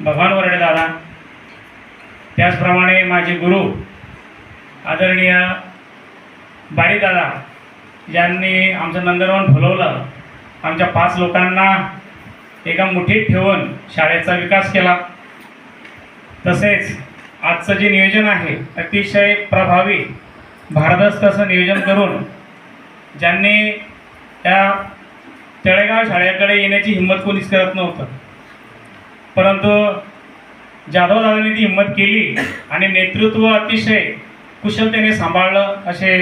भगवान वरडे दादा. त्याचप्रमाणे माझे गुरु आदरणीय बारी दादा ज्यांनी आमचं नंदनवन फुलवलं आमच्या पाच लोकांना एका मुठीत ठेवून शाळेचा विकास केला. तसेच आजचं जे नियोजन आहे अतिशय प्रभावी भारदस्त असं नियोजन करून ज्यांनी त्या तळेगाव शाळेकडे येण्याची हिंमत कोणीच करत नव्हतं. परंतु जाधव दादांनी ती हिंमत केली आणि नेतृत्व अतिशय कुशलतेने सांभाळलं असे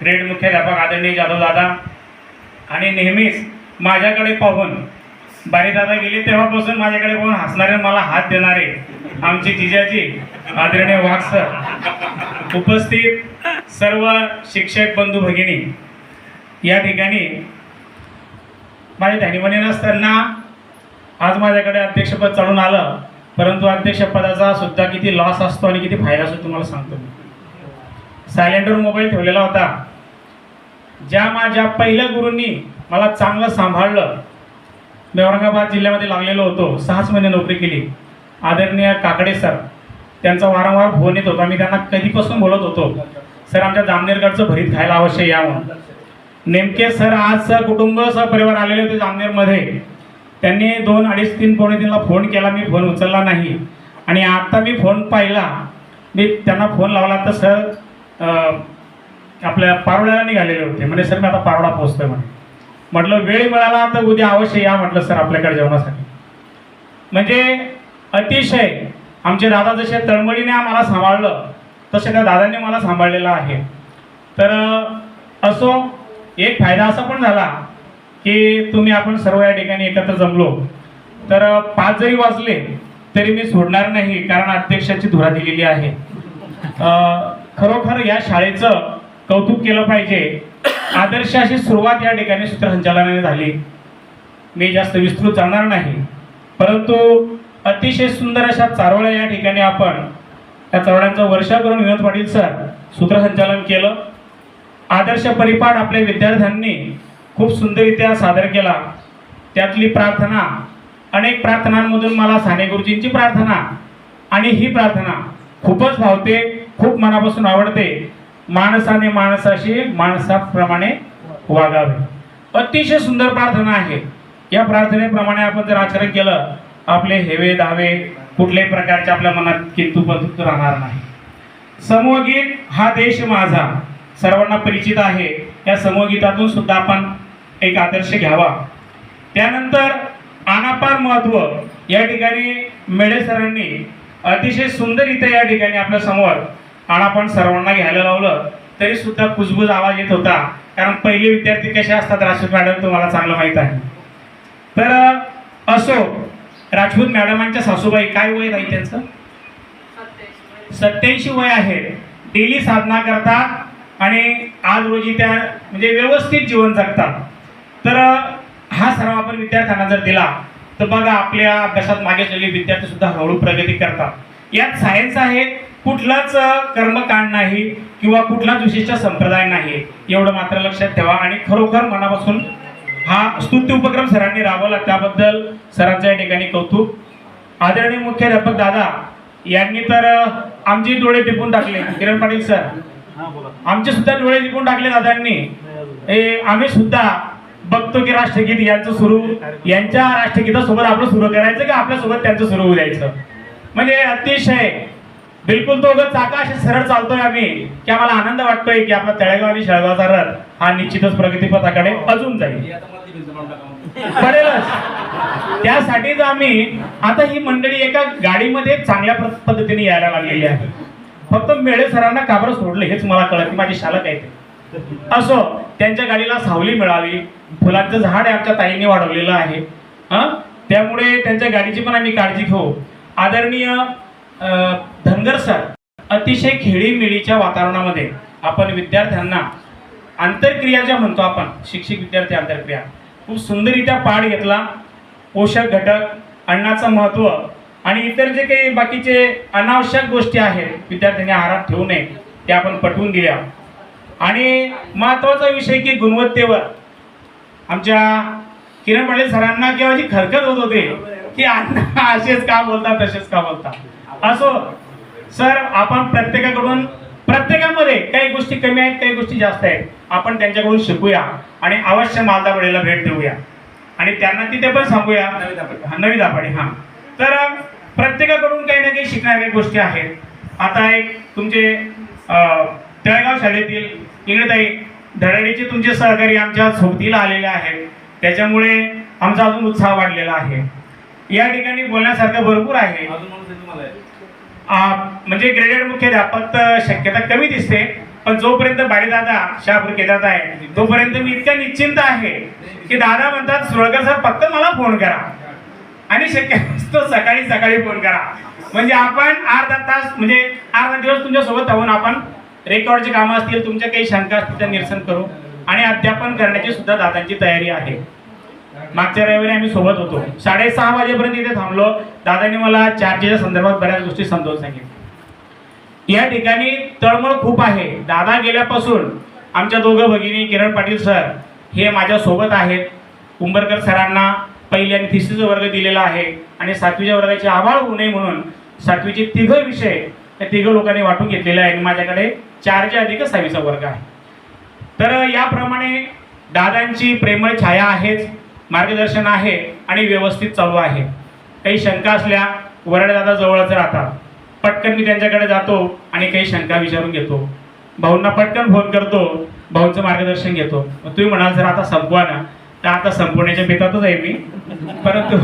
ग्रेड मुख्याध्यापक आदरणीय जाधव दादा. आणि नेहमीच माझ्याकडे पाहून बारीदादा गेले तेव्हापासून माझ्याकडे पाहून हसणारे मला हात देणारे आमचे जिजाजी आदरणीय वाघ सर उपस्थित सर्व शिक्षक बंधू भगिनी. या ठिकाणी माझ्या ध्यानीमनी नसताना आज माझ्याकडे अध्यक्षपद चढून आलं परंतु अध्यक्षपदाचा सुद्धा किती लॉस असतो आणि किती फायदा असतो तुम्हाला सांगतो मी. सायलेंटवर मोबाईल ठेवलेला होता. ज्या माझ्या पहिल्या गुरूंनी मला चांगलं सांभाळलं मी औरंगाबाद जिल्ह्यामध्ये लागलेलो होतो. सहाच महिने नोकरी केली. आदरणीय काकडे सर त्यांचा वारंवार फोन येत होता. मी त्यांना कधीपासून बोलत होतो सर आमच्या जामनेरकडचं भरीत खायला अवश्य या म्हणून. नेमके सर आज सर कुटुंब सहपरिवार आलेले होते जामनेरमध्ये. त्यांनी दोन अडीच तीन पावणे तीनला फोन केला मी फोन उचलला नाही. आणि आत्ता मी फोन पाहिला मी त्यांना फोन लावला तर सर आपल्या पारोड्याला निघालेले होते. म्हणजे सर मी आता पारोडा पोचतोय म्हणे. म्हटलं वेळ मिळाला तर उद्या अवश्य या म्हटलं सर आपल्याकडे जेवणासाठी. म्हणजे अतिशय आमचे दादा जसे तळमळीने आम्हाला सांभाळलं तसे त्या दादांनी मला सांभाळलेलं आहे. तर असो एक फायदा असा पण झाला की तुम्ही आपण सर्व या ठिकाणी एकत्र जमलो. तर पाच जरी वाजले तरी मी सोडणार नाही कारण अध्यक्षाची धुरा दिलेली आहे. खरोखर या शाळेचं कौतुक केलं पाहिजे. आदर्श अशी सुरुवात या ठिकाणी सूत्रसंचालनाने झाली. मी जास्त विस्तृत जाणार नाही. परंतु अतिशय सुंदर अशा चारोळ्या या ठिकाणी आपण त्या चारोळ्यांचं वर्षा करून विनोद पाटील सर सूत्रसंचालन केलं. आदर्श परिपाठ आपल्या विद्यार्थ्यांनी खूप सुंदररित्या सादर केला. त्यातली प्रार्थना अनेक प्रार्थनांमधून मला साने गुरुजींची प्रार्थना आणि ही प्रार्थना खूपच भावते खूप मनापासून आवडते. माणसाने माणसाशी माणसाप्रमाणे वागावे. अतिशय सुंदर प्रार्थना आहे. या प्रार्थनेप्रमाणे आपण जर आचरण केलं आपले हेवे दावे कुठल्याही प्रकारचे आपल्या मनात किंतु राहणार नाही. समूहगीत हा देश माझा. सर्वांना परिचित आहे. या समूहगीतातून सुद्धा आपण एक आदर्श घ्यावा. त्यानंतर आनापार महत्त्व या ठिकाणी मेढे सरांनी अतिशय सुंदररित्या या ठिकाणी आपल्यासमोर आणापण सर्वांना घ्यायला लावलं. तरी सुद्धा कुजबुज आवाज येत होता. कारण पहिले विद्यार्थी कसे असतात राजपूत मॅडम तुम्हाला चांगलं माहीत आहे. तर असो राजपूत मॅडमांच्या सासूबाई काय वय नाही त्यांचं? सत्याऐंशी वय आहे. डेली साधना करतात आणि आज रोजी त्या म्हणजे व्यवस्थित जीवन जगतात. तर हा सराव आपण विद्यार्थ्यांना जर दिला तर बघा आपल्या अभ्यासात मागे असलेले विद्यार्थी सुद्धा हळू प्रगती करतात. यात सायन्स आहे कुठलाच कर्मकांड नाही किंवा कुठलाच विशिष्ट संप्रदाय नाही. एवढं मात्र लक्षात ठेवा आणि खरोखर मनापासून हा स्तुत्य उपक्रम सरांनी राबवला. त्याबद्दल सरांचं या ठिकाणी कौतुक. आदरणीय मुख्याध्यापक दादा यांनी तर आमचे डोळे टिपून टाकले. किरण पाटील सर. आमचे सुद्धा डोळे टिपून टाकले दादांनी. आम्ही सुद्धा बघतो की राष्ट्रगीत यांचं सुरू यांच्या राष्ट्रगीतासोबत आपलं सुरू करायचं की आपल्यासोबत त्यांचं सुरू होऊ द्यायचं? म्हणजे अतिशय बिलकुल तो उगाच चाका असे सरळ चालतोय आम्ही की आम्हाला आनंद वाटतोय की आपला तळेगाव आणि शेळगावचा रथ हा निश्चितच प्रगतीपथाकडे अजून जाईल. पडेलच त्यासाठीच आम्ही आता ही मंडळी एका गाडीमध्ये चांगल्या पद्धतीने यायला लागलेली आहे. फक्त मेळे सरांना काबर सोडलं हेच मला कळत की माझी शालक आहे ते. असो त्यांच्या गाडीला सावली मिळावी. फुलांचं झाड आमच्या ताईंनी वाढवलेलं आहे. हं? त्यामुळे त्यांच्या गाडीची पण आम्ही काळजी घेऊ. आदरणीय धनगर सर अतिशय खेळीमेळीच्या वातावरणामध्ये आपण विद्यार्थ्यांना आंतरक्रिया ज्या म्हणतो आपण शिक्षक विद्यार्थी आंतरक्रिया खूप सुंदररित्या पाठ घेतला. पोषक घटक अन्नाचं महत्त्व आणि इतर जे काही बाकीचे अनावश्यक गोष्टी आहेत विद्यार्थ्यांनी आहारात ठेवू नये त्या आपण पटवून दिल्या. आणि महत्त्वाचा विषय की गुणवत्तेवर. आमच्या किरण पाटील सरांना किंवा जी खरखत होत होते की अण्णा असेच का बोलता तसेच का बोलता. असो सर आपण प्रत्येकाकडून प्रत्येकामध्ये काही गोष्टी कमी आहेत काही गोष्टी जास्त आहेत. आपण त्यांच्याकडून शिकूया आणि अवश्य मालदा बळीला भेट देऊया. आणि त्यांना तिथे पण सांगूया. हा, नवी दापाडी हा. तर प्रत्येकाकडून काही ना काही शिकणाऱ्या गोष्टी आहेत. आता एक तुमचे तळेगाव शाळेतील इंग्रताई धडाडीचे तुमचे सहकारी आमच्या सोबतीला आलेले आहेत. त्याच्यामुळे आमचा अजून उत्साह वाढलेला आहे. या ठिकाणी बोलण्यासारखं भरपूर आहे. म्हणजे ग्रेडेड मुख्याध्यापक तर शक्यता कमी दिसते पण जोपर्यंत बारीदादा शहापूर केदार आहे तोपर्यंत मी इतका निश्चिंत आहे की दादा म्हणतात सुरळकर सर फक्त मला फोन करा. आणि शक्य तो सकाळी सकाळी फोन करा. म्हणजे आपण अर्धा तास म्हणजे अर्धा दिवस तुमच्यासोबत राहून आपण रेकॉर्डचे कामं असतील तुमच्या काही शंका असतील त्या निरसन करू. आणि अध्यापन करण्याची सुद्धा दादांची तयारी आहे. मागच्या रविवारी आम्ही सोबत होतो. साडेसहा वाजेपर्यंत इथे थांबलो. दादांनी मला चार्जेच्या संदर्भात बऱ्याच गोष्टी समजावून सांगितल्या. या ठिकाणी तळमळ खूप आहे. दादा गेल्यापासून आमच्या दोघं भगिनी किरण पाटील सर हे माझ्या सोबत आहेत. कुंभरकर सरांना पहिली आणि तिसरीचा वर्ग दिलेला आहे. आणि सातवीच्या वर्गाचे आभाळ होऊ नये म्हणून सातवीचे तिघं विषय त्या तिघं लोकांनी वाटून घेतलेले आहे आणि माझ्याकडे चारच्या अधिक सहावीचा वर्ग आहे. तर याप्रमाणे दादांची प्रेमळ छाया आहेच मार्गदर्शन आहे आणि व्यवस्थित चालू आहे. काही शंका असल्या वरडदादा जवळच राहतात. पटकन मी त्यांच्याकडे जातो आणि काही शंका विचारून घेतो. भाऊंना पटकन फोन करतो भाऊंचं मार्गदर्शन घेतो. मग तुम्ही म्हणाल सर आता संपवा ना. तर आता संपवण्याच्या बेतातच आहे मी. परंतु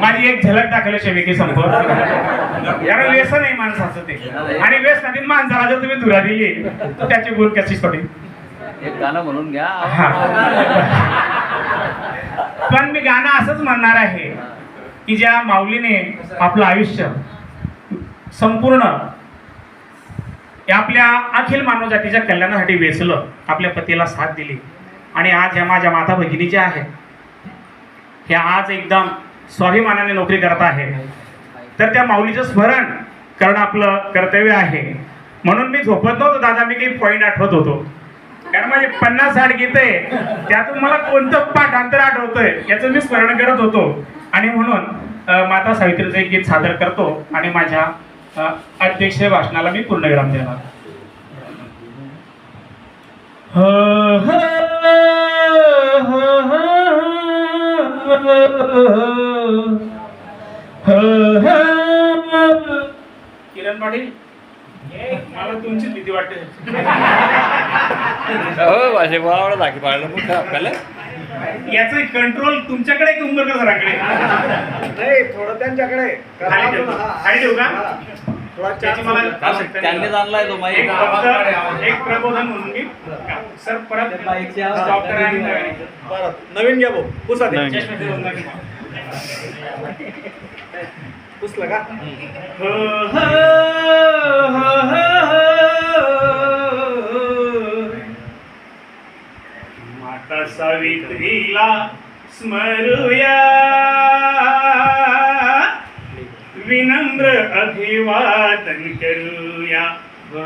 माझी एक झलक दाखवल्याशिवाय की संपव कारण व्यसन आहे माणसाचं ते. आणि व्यसनातील माणसाला जर तुम्ही धुरा दिली तर त्याची गुण कशी थोडी एक गाणं म्हणून घ्या. पण मी गाणं असंच म्हणणार आहे की ज्या माऊलीने आपलं आयुष्य संपूर्ण या आपल्या अखिल मानव जातीच्या कल्याणासाठी वेचलं आपल्या पतीला साथ दिली आणि आज ह्या माझ्या माता भगिनी ज्या आहेत ह्या आज एकदम स्वाभिमानाने नोकरी करत आहे. तर त्या माऊलीचं स्मरण करणं आपलं कर्तव्य आहे. म्हणून मी झोपत नव्हतो दादा. मी काही पॉईंट आठवत होतो. कारण माझे पन्नास साठ गीत आहे. त्यातून मला कोणतं पाठांतर आठवतंय याचं मी स्मरण करत होतो. आणि म्हणून माता सावित्रीचं एक गीत सादर करतो आणि माझ्या अध्यक्ष भाषणाला मी पूर्णविराम देणार. किरण पाटील मला तुमची भीती वाटते हो भाषे मला दाखी पाडलं मग आपल्याला याचं कंट्रोल तुमच्याकडे की उंबरकर सरांकडे नाही थोडं त्यांच्याकडे. खाली ठेवू का? त्याची chance मला. त्यांनीच आणलाय तो माईक. एक प्रबोधन म्हणून मी सर परत स्टॉप करा आणि नवीन. बरं नवीन घ्या भाऊ. पुसा. पुसलं का? हो, हो, हो. माता सावित्रीला स्मरूया. नम्र अभिवादन करूया हो.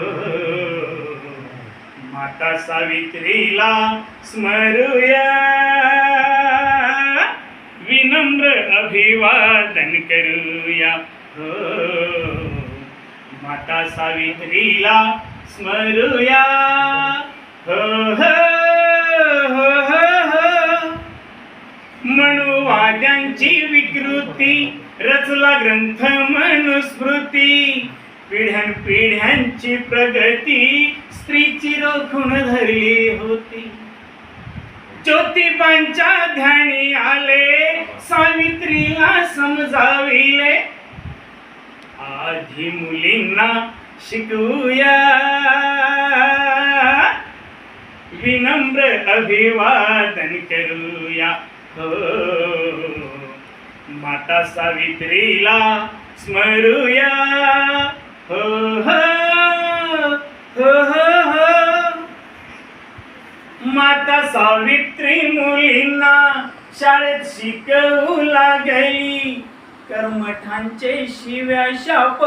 माता सावित्रीला स्मरूया विनम्र अभिवादन करूया हो. माता सावित्रीला स्मरूया हो, हो, हो, हो, विकृती रचला ग्रंथ मनुस्मृती. पिढ्यान पिढ्यांची प्रगती स्त्रीची रोखून धरली होती. ज्योतिबांच्या ध्यानी आले सावित्रीला समजाविले. आधी मुलींना शिकवूया. विनम्र अभिवादन करूया. हो. माता सावित्रीला स्मरूया. हो हो हो माता सावित्री मुलींना शाळेत शिकवू लागली. कर्मठांचे शिव्या शाप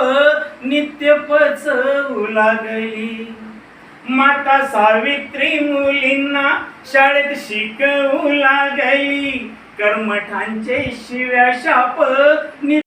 नित्य पचवू लागली. माता सावित्री मुलींना शाळेत शिकवू लागली. कर्मठांचे शिव्या शाप नि